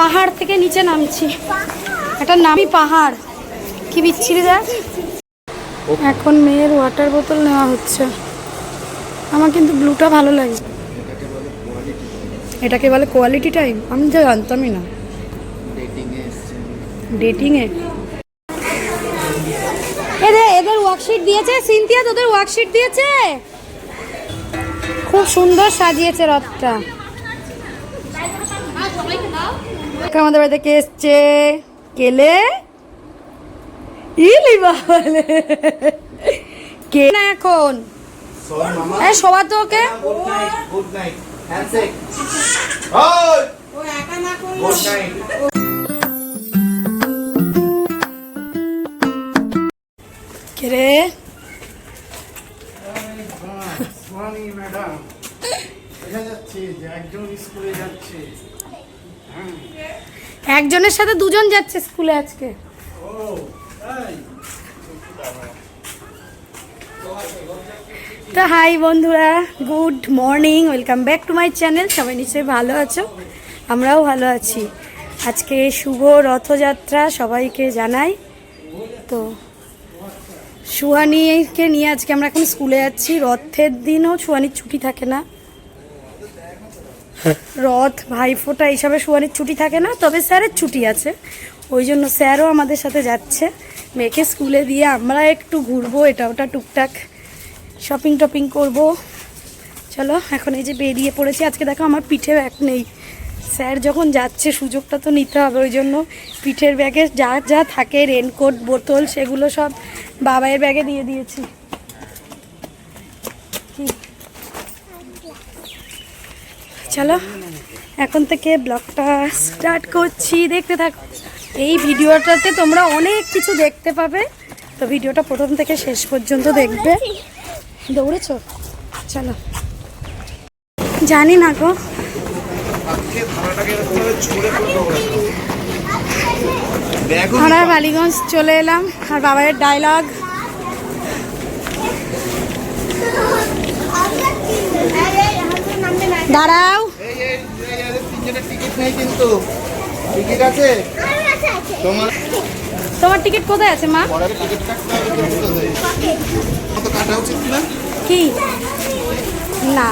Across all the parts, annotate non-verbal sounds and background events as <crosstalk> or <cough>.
পাহাড় থেকে নিচে নামছি। একটা নামি পাহাড়। কি বিচ্ছিরি দেখ। এখন মেয়ের ওয়াটার বোতল নেওয়া হচ্ছে। আমার কিন্তু ব্লুটা ভালো লাগে। এটাকে বলে কোয়ালিটি টাইম আমি যা জানতামই না। ডেটিংয়ে এদের এদের ওয়ার্কশিট দিয়েছে। সিনথিয়া তোদের ওয়ার্কশিট দিয়েছে। খুব সুন্দর সাজিয়েছে রথটা। আমাদের বাড়িতে কে এসছে? কেলে ইলি বাবালে। কে না এখন? এই সবার তো ওকে। রে? ম্যাডাম যাচ্ছে যে একজন স্কুলে যাচ্ছে। একজনের সাথে দুজন যাচ্ছে স্কুলে আজকে। তো হাই বন্ধুরা, good morning, welcome back to my channel, সবাই নিশ্চয়ই ভালো আছো? আমরাও ভালো আছি। আজকে শুভ রথযাত্রা সবাইকে জানাই। তো সুহানিকে নিয়ে আজকে আমরা এখন স্কুলে যাচ্ছি। রথের দিনও সুহানির ছুটি থাকে না। রথ, ভাইফোঁটা এইসবে সুহানির ছুটি থাকে না, তবে স্যারের ছুটি আছে। ওই জন্য স্যারও আমাদের সাথে যাচ্ছে। মেয়েকে স্কুলে দিয়ে আমরা একটু ঘুরবো, এটা ওটা টুকটাক শপিং টপিং করব। চলো, এখন এই যে বেরিয়ে পড়েছি, আজকে দেখো আমার পিঠে ব্যাগ নেই। স্যার যখন যাচ্ছে, সুযোগটা তো নিতে হবে, ওই জন্য পিঠের ব্যাগে যা যা থাকে রেনকোট বোতল, সেগুলো সব বাবাইয়ের ব্যাগে দিয়ে দিয়েছি? চলো এখন থেকে ব্লগটা স্টার্ট করছি। দেখতে থাকো এই ভিডিওটাতে তোমরা অনেক কিছু দেখতে পাবে। তো ভিডিওটা প্রথম থেকে শেষ পর্যন্ত দেখবে। দৌড়েছো? চলো। জানি না গো। আমরা বালিগঞ্জ চলে এলাম। আর বাবাইয়ের ডায়লগ দাঁড়াও এই, এই, এই, এই, তিনজনের টিকিট নেই কিন্তু টিকিট আছে? তোমার টিকিট কোথায় আছে মা? কি? না।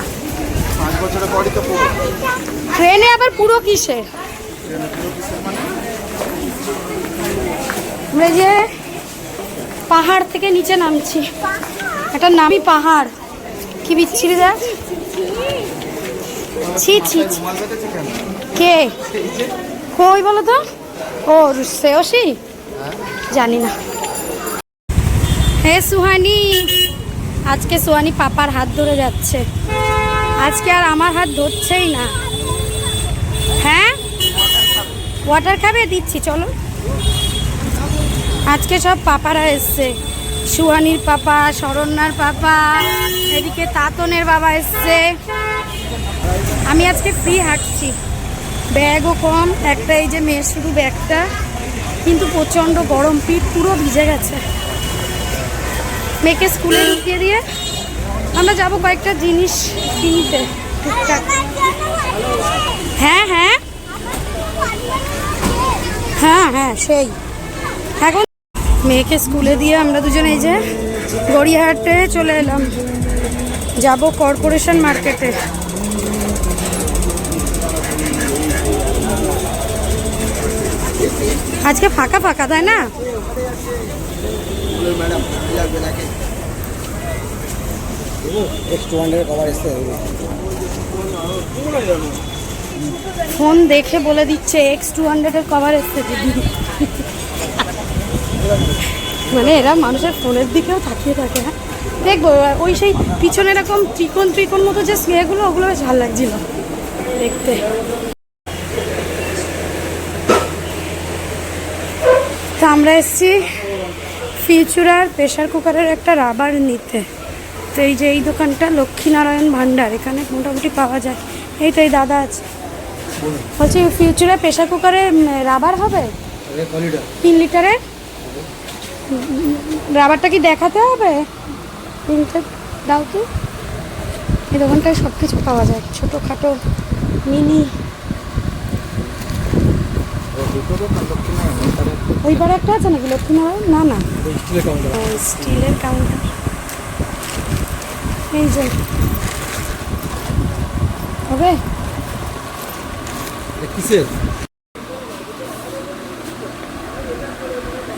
ট্রেনে আবার পুরো কিসে আমরা যে পাহাড় থেকে নিচে নামছি। একটা নামি পাহাড়। কি বিচ্ছিরি দেখ। ছি ছি কে? কই বলো তো? ও শ্রেয়সী জানি না। হে সুহানি, আজকে সুহানি পাপার হাত ধরে যাচ্ছে। আজকে আর আমার হাত ধরছেই না। হ্যাঁ? ওয়াটার খাবে? দিচ্ছি, চলো। আজকে সব পাপারা এসছে। সুহানির পাপা, শরণ্যার পাপা, এদিকে তাতনের বাবা এসছে। আমি আজকে ফ্রি হাঁটছি। ব্যাগও কম, একটা এই যে মেয়ের শুধু ব্যাগটা, কিন্তু প্রচণ্ড গরম, পিঠ পুরো ভিজে গেছে। মেয়েকে স্কুলে ঢুকিয়ে দিয়ে আমরা যাব কয়েকটা জিনিস কিনতে। টুকটাক হ্যাঁ হ্যাঁ। হ্যাঁ হ্যাঁ সেই। এখন মেয়েকে স্কুলে দিয়ে আমরা দুজন এই যে গড়িয়াহাটে চলে এলাম। যাব কর্পোরেশন মার্কেটে। আজকে ফাঁকা ফাঁকা, তাই না? ফোন দেখে বলে দিচ্ছে এক্স টু হান্ড্রেডের কভার এসছে মানে এরা মানুষের ফোনের দিকেও তাকিয়ে থাকে হ্যাঁ? দেখব ওই সেই পিছনে এরকম ত্রিকোণ ত্রিকোণ মতো যে স্নেহগুলো, ওগুলো বেশ ভালো লাগছিল দেখতে। তো আমরা এসেছি ফিউচুরার প্রেশার কুকারের একটা রাবার নিতে। তো এই যে এই দোকানটা লক্ষ্মীনারায়ণ ভান্ডার এখানে মোটামুটি পাওয়া যায়। এই তো এই দাদা আছে। বলছি ফিউচারে প্রেশার কুকারে রাবার হবে? তিন লিটারের রাবারটা কি দেখাতে হবে? তিনটে দাও তো। এই দোকানটায় সব কিছু পাওয়া যায়। ছোটোখাটো মিনি। ওই পারে একটা আছে নাকি? লক্ষ্মীনারায়ণ না না। স্টিলের কাউন্টার ও স্টিলের কাউন্টার এই যে। হবে? কিসের?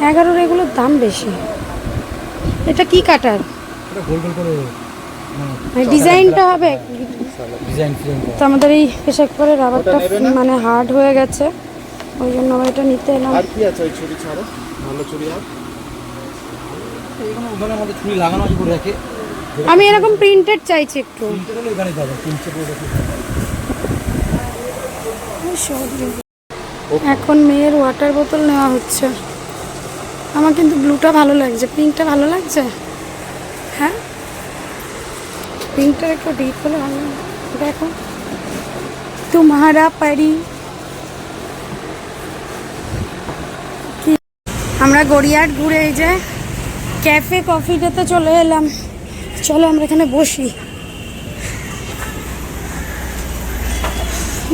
এগারোর এগুলোর দাম বেশি। এটা কি কাটার? এটা গোল গোল করে মানে ডিজাইনটা হবে? ডিজাইন তো আমাদের এই পেশাক করে রাবারটা? মানে হার্ড হয়ে গেছে। ওই জন্য আমরা এটা নিতে এলাম। আর কি আছে ওই ছুরি ছাড়া? ভালো ছুরি আর? আমি এরকম প্রিন্টেড চাইছি একটু। এখানে মেয়ের ওয়াটার বোতল নেওয়া হচ্ছে। আমার কিন্তু ব্লুটা ভালো লাগছে। পিঙ্কটা ভালো লাগছে? হ্যাঁ? পিঙ্কটার একটু ডিপ হলে ভালো দেখো। তোমারা পারি আমরা গড়িয়াট ঘুরে এই যে ক্যাফে কফিটাতে চলে এলাম। চলো আমরা এখানে বসি।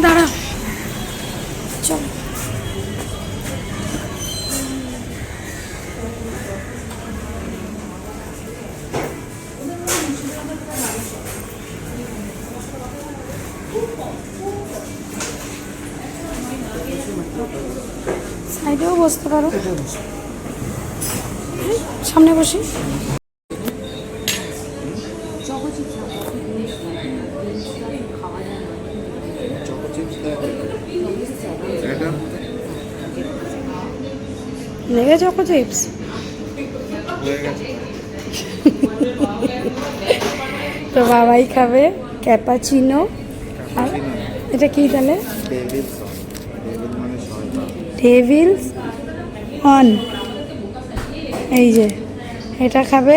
দাঁড়া। চলো। সাইডেও বসতে পারো। সামনে বসি। এটা চকো চিপস তো বাবাই খাবে ক্যাপাচিনো। আর এটা কি তাহলে? Devil sauce. ডেভিল মানে অন। এই যে এটা খাবে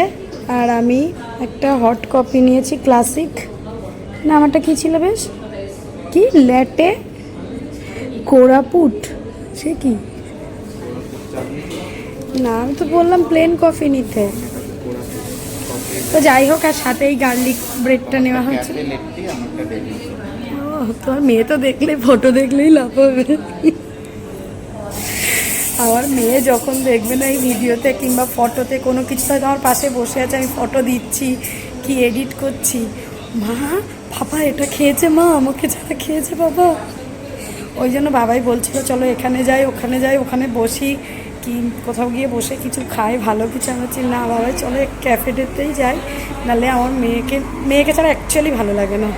আর আমি একটা হট কফি নিয়েছি ক্লাসিক না আমারটা কি ছিল বেশ? কি? ল্যাটে কোরাপুট সে কি? না আমি তো বললাম প্লেন কফি নিতে। তো যাই হোক আর সাথে এই গার্লিক ব্রেডটা নেওয়া ও তোমার মেয়ে তো দেখলে ফটো দেখলেই লাভ হবে। আমার মেয়ে যখন দেখবে না এই ভিডিওতে কিংবা ফটোতে কোনো কিছু হয়তো আমার পাশে বসে আছে, আমি ফটো দিচ্ছি, কি এডিট করছি। মা বাবা এটা খেয়েছে মা, আমাকে যারা খেয়েছে বাবা। ওই জন্য বাবাই বলছিল, চলো এখানে যাই, ওখানে যাই, ওখানে বসি। কি, কোথাও গিয়ে বসে কিছু খাই, ভালো কিছু আমি বলছি না, বাবাই, চলো ক্যাফেটেতেই যাই। নাহলে আমার মেয়েকে মেয়েকে ছাড়া অ্যাকচুয়ালি ভালো লাগে না।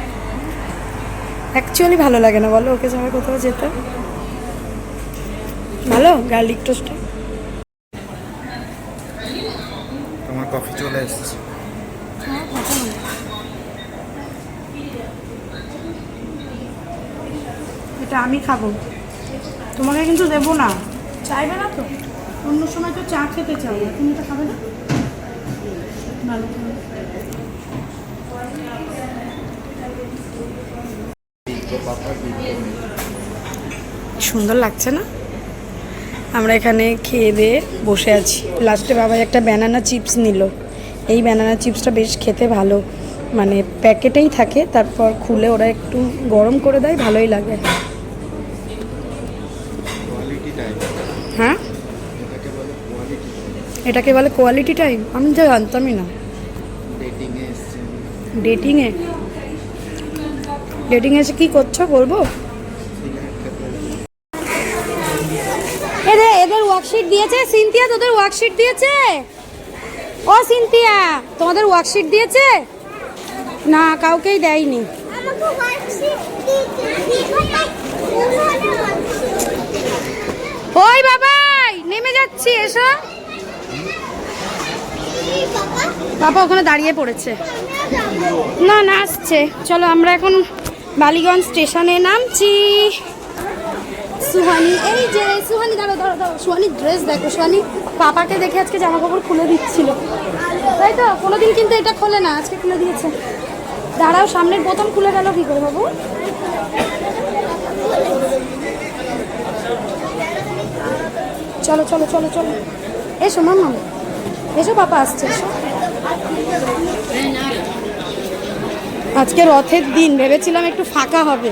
অ্যাকচুয়ালি ভালো লাগে না, বলো, ওকে ছাড়া কোথাও যেতে? ভালো? গার্লিক টোস্টটা তোমার কফি চলে এসেছে। এটা আমি খাব। তোমাকে কিন্তু দেবো না। চাইবে না তো? অন্য সময় তো চা খেতে চাও। তুমি এটা খাবে না? ভালো সুন্দর লাগছে না? আমরা এখানে খেয়ে দিয়ে বসে আছি। লাস্টে বাবা একটা ব্যানানা চিপস নিল। এই ব্যানানা চিপসটা বেশ খেতে ভালো। মানে প্যাকেটেই থাকে তারপর খুলে ওরা একটু গরম করে দেয় ভালোই লাগে। হ্যাঁ? এটাকে বলে কোয়ালিটি টাইম আমি যা জানতামই না। ডেটিংয়ে ডেটিংয়ে এসে কী করছ বলব সিগারেট খেতে এদের এদের ওয়ার্কশিট দিয়েছে সিনথিয়া তোদের ওয়ার্কশিট দিয়েছে? ও সিনথিয়া তোমাদের ওয়ার্কশিট দিয়েছে? না কাউকেই দেয়নি। ওই বাবাই নেমে যাচ্ছি এসো। বাবা। ওখানে দাঁড়িয়ে পড়েছে। না না আসছে। চলো আমরা এখন বালিগঞ্জ স্টেশনে নামছি। সুহানি, এই যে সুহানি দাঁড়ো দাঁড়ো দাঁড়ো সুহানি ড্রেস দেখো, সুহানি পাপাকে দেখে আজকে জামা কাপড় খুলে দিচ্ছিল। তাই তো? কোনোদিন কিন্তু এটা খোলে না, আজকে খুলে দিয়েছে। দাঁড়াও, সামনের বোতাম খুলে গেল কি করে বাবু? চলো চলো চলো চলো। এসো মামা। এসো, পাপা আসছে, এসো। আজকে রথের দিন, ভেবেছিলাম একটু ফাঁকা হবে।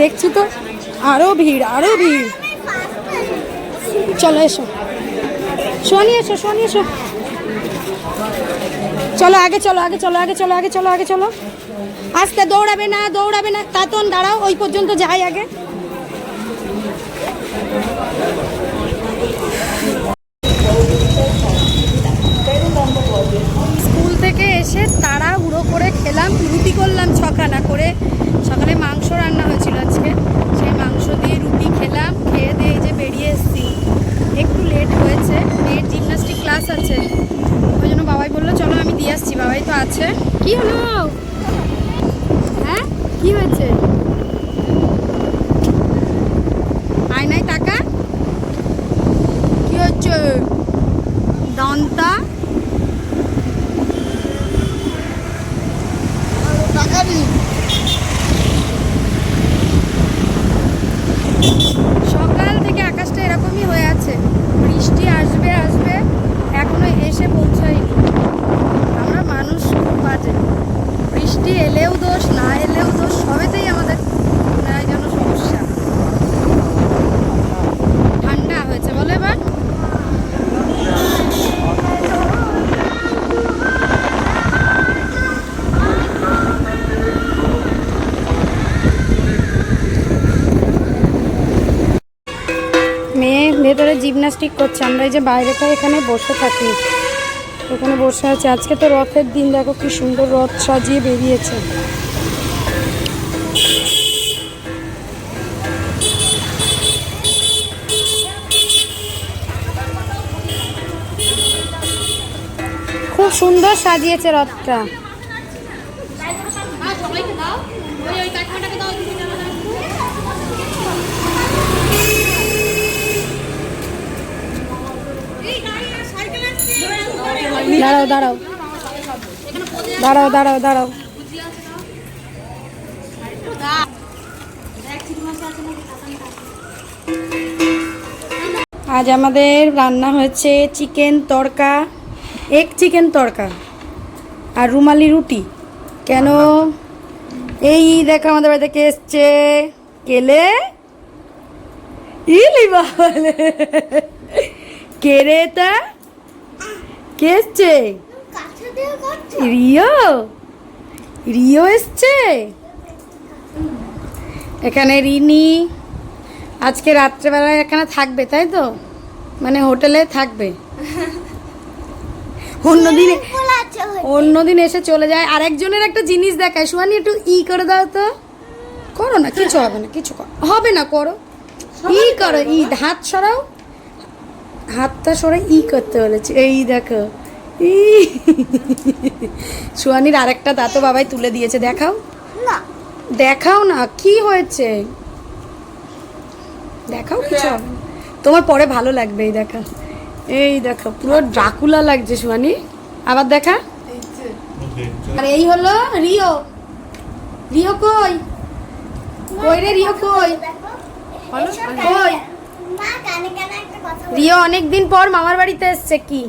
দেখছি তো? আরও ভিড় আরও ভিড়। চলো এসো। সোনি এসো সোনি এসো। চলো আগে চলো আগে চলো আগে চলো আগে চলো আগে, চলো। আস্তে দৌড়াবে না দৌড়াবে না। তাতন, দাঁড়াও, ওই পর্যন্ত যাই আগে। স্কুল থেকে এসে তাড়া হুড়ো করে খেলাম, রুটি করলাম ছখানা করে। সকালে মাংস রান্না হয়েছিল আজকে। খেলাম, খেয়ে দিয়ে এই যে বেরিয়ে এসেছি। একটু লেট হয়েছে, মেয়ের জিমনাস্টিক ক্লাস আছে। ওই জন্য বাবাই বলল, চলো আমি দিয়ে আসছি। বাবাই তো আছে। কি হলো? হ্যাঁ? কি হয়েছে? ভেতরে জিমনাস্টিক করছে। আমরা এই যে বাইরেটা এখানে বসে থাকি ওখানে বসে আছে। আজকে তো রথের দিন, দেখো কি সুন্দর রথ সাজিয়ে বেরিয়েছে। খুব সুন্দর সাজিয়েছে রথটা। দাঁড়াও দাঁড়াও। দাঁড়াও দাঁড়াও দাঁড়াও। আজ আমাদের রান্না হয়েছে চিকেন তড়কা এক চিকেন তড়কা আর রুমালি রুটি। কেন? এই দেখো, আমাদের বাড়িতে কে এসছে? কেলে ইলি বাবালে। কে রে এটা? কে এসছে? রিও? রিও এসছে? এখানে রিনি। আজকে রাত্রেবেলায় এখানে থাকবে তাই তো? মানে হোটেলে থাকবে। অন্যদিন অন্যদিন এসে চলে যায়। আর একজনের একটা জিনিস দেখায়। সুহানি একটু ই করে দাও তো। করো না কিছু হবে না কিছু হবে না করো। ই করো ই হাত সরাও। হাতটা সরে ই করতে বলেছি। এই দেখো। ই। সুহানির আরেকটা দাঁতও বাবাই তুলে দিয়েছে দেখাও। না। দেখাও না কি হয়েছে? দেখাও কিছু হবে তোমার পরে ভালো লাগবে এই দেখা। এই দেখো পুরো ড্রাকুলা লাগছে সুহানি। আবার দেখা। আর এই হলো রিও। রিও কই? কই রে রিও কই? কই? মা কানে কানে একটা কথা রিও অনেকদিন পর মামার বাড়িতে এসছে কি?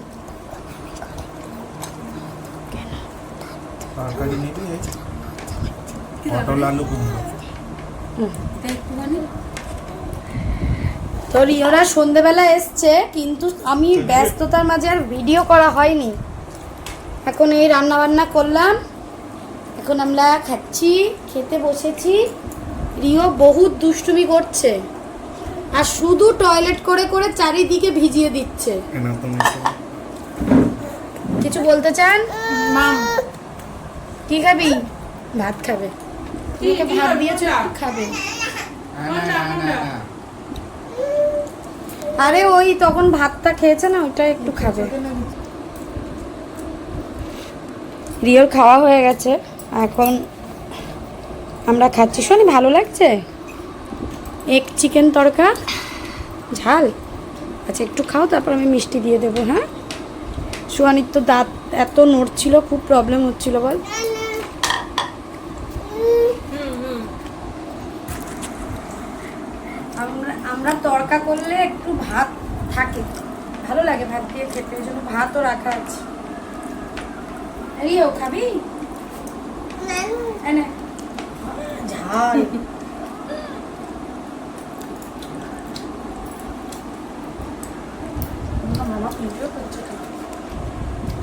তো রিওরা সন্ধেবেলা এসছে কিন্তু আমি ব্যস্ততার মাঝে আর ভিডিও করা হয়নি। এখন এই রান্না বান্না করলাম। এখন আমরা খাচ্ছি খেতে বসেছি। রিও বহুত দুষ্টুমি করছে। আর শুধু টয়লেট করে করে চারিদিকে ভিজিয়ে দিচ্ছে। কিছু বলতে চান? মাম কি খাবি? ভাত খাবে। তোমাকে ভাত দিয়েছ খাবে। আরে ওই তখন ভাতটা খেয়েছে না ওইটা একটু খাবে। রিওর খাওয়া হয়ে গেছে। এখন আমরা খাচ্ছি। শোনি ভালো লাগছে? এক চিকেন তড়কা ঝাল। আচ্ছা একটু খাও তারপর আমি মিষ্টি দিয়ে দেবো হ্যাঁ? সুয়ানির তো দাঁত এত নড়ছিল খুব প্রবলেম হচ্ছিল বল। আমরা আমরা তড়কা করলে একটু ভাত থাকে। ভালো লাগে ভাত দিয়ে খেতে ওই জন্য ভাতও রাখা আছে। রিও খাবি? ঝাল। মামা ভিডিও করছ?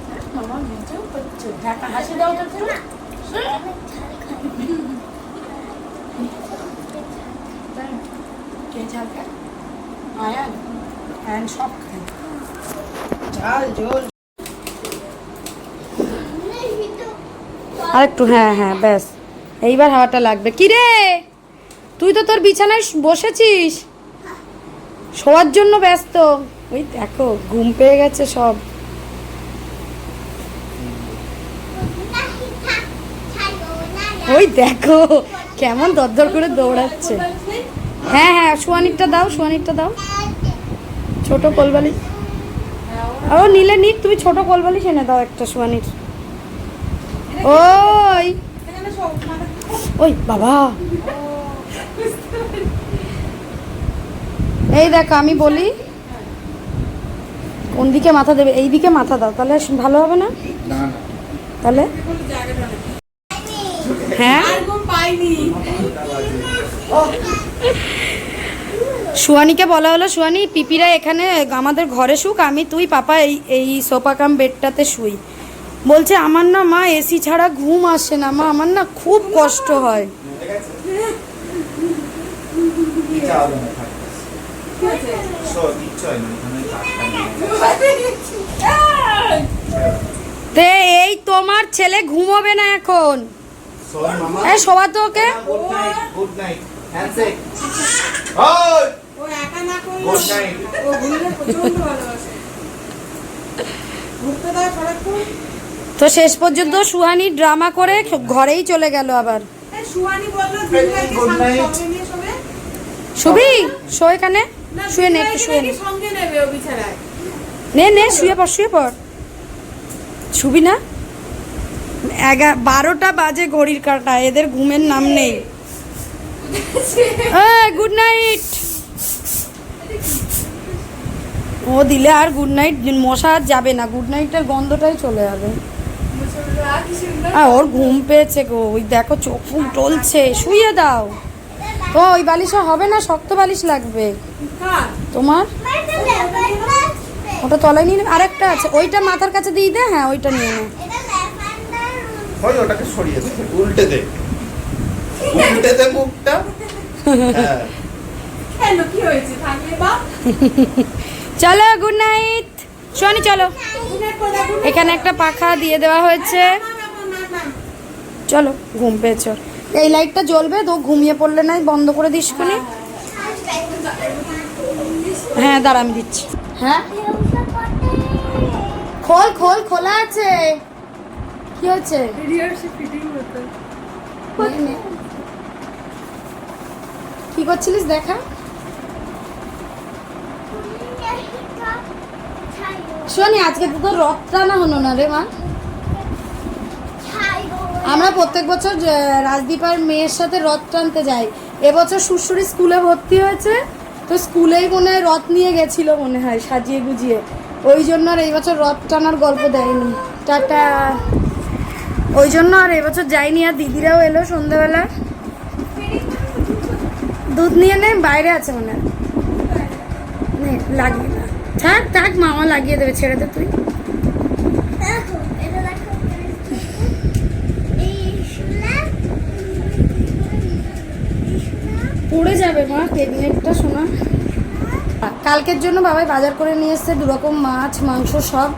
হ্যাঁ, মামা ভিডিও করছ ঢাকা হাসি দাও তো। কে খায়? আয়ান সব খায়। আর একটু হ্যাঁ হ্যাঁ ব্যাস। এইবার হাওয়াটা লাগবে। কি রে তুই তো তোর বিছানায় বসেছিস। শোয়ার জন্য ব্যস্ত। ওই দেখো, ঘুম পেয়ে গেছে সব। ওই দেখো, কেমন দরদর করে দৌড়াচ্ছে। হ্যাঁ হ্যাঁ সোয়ানিকটা দাও সোয়ানিকটা দাও। ছোট কোলবালি। ও, নিলে নিক তুমি ছোট কোলবালি এনে দাও একটা সোয়ানির। ওই। ওই, বাবা। এই দেখো, আমি বলি, কোন দিকে মাথা দেবে? এই দিকে মাথা দাও, তাহলে ভালো হবে না? তাহলে? হ্যাঁ? সুয়ানিকে বলা হলো, সুয়ানি, পিপিরা এখানে, আমাদের ঘরে শুক, আমি, তুই, পাপা, এই এই সোফা কাম বেডটাতে শুই। বলছে, আমার না, মা, এসি ছাড়া ঘুম আসে না, মা, আমার না খুব কষ্ট হয়। তে এই তোমার ছেলে ঘুমোবে না এখন। এই শোয়া তো ওকে। তো শেষ পর্যন্ত সুহানি ড্রামা করে ঘরেই চলে গেল আবার। শোবে? শুবি শো এখানে। শুয়ে নে একটু শুয়ে নে। সঙ্গে নেবে ও বিছানায় নে নে শুয়ে পড় শুয়ে পড়। শুবি না? এগা বারোটা বাজে ঘড়ির কাটা এদের ঘুমের নাম নেই। <laughs> গুড নাইট ও দিলে আর গুড নাইট মশা আর যাবে না। গুড নাইটের গন্ধটাই চলে যাবে। আর ওর ঘুম পেয়েছে গো। ওই দেখো চোখ টলছে শুয়ে দাও। ও ওই বালিশে হবে না? শক্ত বালিশ লাগবে। তোমার? ওটা তলায় নিয়ে নেবে। আরেকটা আছে। ওইটা মাথার কাছে দিয়ে দে। হ্যাঁ ওইটা নিয়ে নে। ওই ওটাকে সরিয়ে দে। উল্টে দে। উল্টে দে মুখটা। হ্যাঁ। কেন? কি হয়েছে? থাকলে বা চলো গুড নাইট শোনি চলো। এখানে একটা পাখা দিয়ে দেওয়া হয়েছে। চলো ঘুম পেয়েছ। এই লাইটটা জ্বলবে তো ঘুমিয়ে পড়লে নাই বন্ধ করে দিস কোনি হ্যাঁ দাঁড়া আমি দিচ্ছি। হ্যাঁ? খোল খোল খোলা আছে। কি হচ্ছে। কি করছিলিস দেখা? শোনি আজকে তো তোর রথ টানা হলো না রে মা? আমরা প্রত্যেক বছর আহ, রাজদীপ আর মেয়ের সাথে রথ টানতে যাই। এবছর সুশুরি স্কুলে ভর্তি হয়েছে। তো স্কুলেই মনে হয় রথ নিয়ে গেছিল মনে হয়, সাজিয়ে গুজিয়ে। ওই জন্য আর এই বছর রথ টানার গল্প দেয়নি। টাটা। ওই জন্য আর এই বছর যাইনি, আর দিদিরাও এলো সন্ধ্যাবেলা। দুধ নিয়ে নে, বাইরে আছে মনে হয়। লাগিয়ে না থাক থাক, মামা লাগিয়ে দেবে, ছেড়ে দে তুই। পড়ে যাবে মা টেকনিকটা শোনা কালকের জন্য বাবাই বাজার করে নিয়ে এসছে দুরকম মাছ, মাংস সব।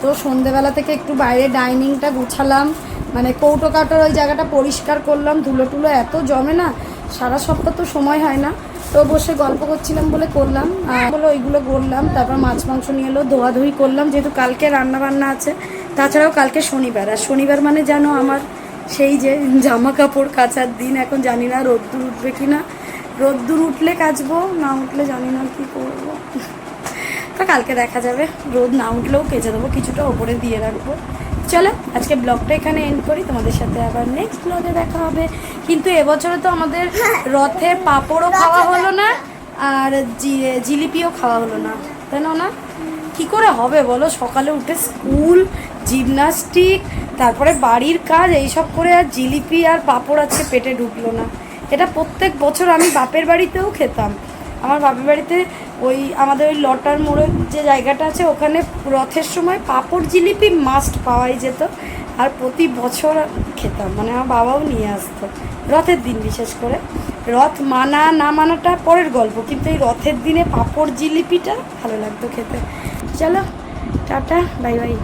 তো সন্ধেবেলা থেকে একটু বাইরে ডাইনিংটা গুছালাম। মানে কৌটো কাটোর ওই জায়গাটা পরিষ্কার করলাম, ধুলো টুলো এত জমে না, সারা সপ্তাহ তো সময় হয় না। তো বসে গল্প করছিলাম বলে করলাম বলে ওইগুলো করলাম, তারপর মাছ, মাংস নিয়ে এলো, ধোয়াধুয়ি করলাম, যেহেতু কালকে রান্না বান্না আছে, তাছাড়াও কালকে শনিবার, আর শনিবার মানে জানো আমার সেই যে জামা কাপড় কাচার দিন, এখন জানি না রোদ্দুর উঠবে কি না রোদ্দুর উঠলে কাচবো, না উঠলে জানি না কি করব। তা কালকে দেখা যাবে, রোদ না উঠলেও কেচে দেবো, কিছুটা ওপরে দিয়ে রাখব। চলো, আজকে ব্লগটা এখানে এন্ড করি, তোমাদের সাথে আবার নেক্সট ব্লগে দেখা হবে। কিন্তু এবছরে তো আমাদের রথে পাঁপড়ও খাওয়া হলো না, আর জিলিপিও খাওয়া হলো না। তাই না না কি করে হবে বলো? সকালে উঠে স্কুল, জিমনাস্টিক, তারপরে বাড়ির কাজ, এইসব করে আর জিলিপি আর পাঁপড় আজকে পেটে ঢুকলো না। এটা প্রত্যেক বছর আমি বাপের বাড়িতেও খেতাম। আমার বাপের বাড়িতে ওই আমাদের ওই লটার মোড়ের যে জায়গাটা আছে, ওখানে রথের সময় পাঁপড় জিলিপি মাস্ট পাওয়াই যেত। আর প্রতি বছর খেতাম মানে আমার বাবাও নিয়ে আসতো, রথের দিন বিশেষ করে। রথ মানা না মানাটা পরের গল্প, কিন্তু এই রথের দিনে পাঁপড় জিলিপিটা ভালো লাগতো খেতে। চলো, টাটা, বাই বাই।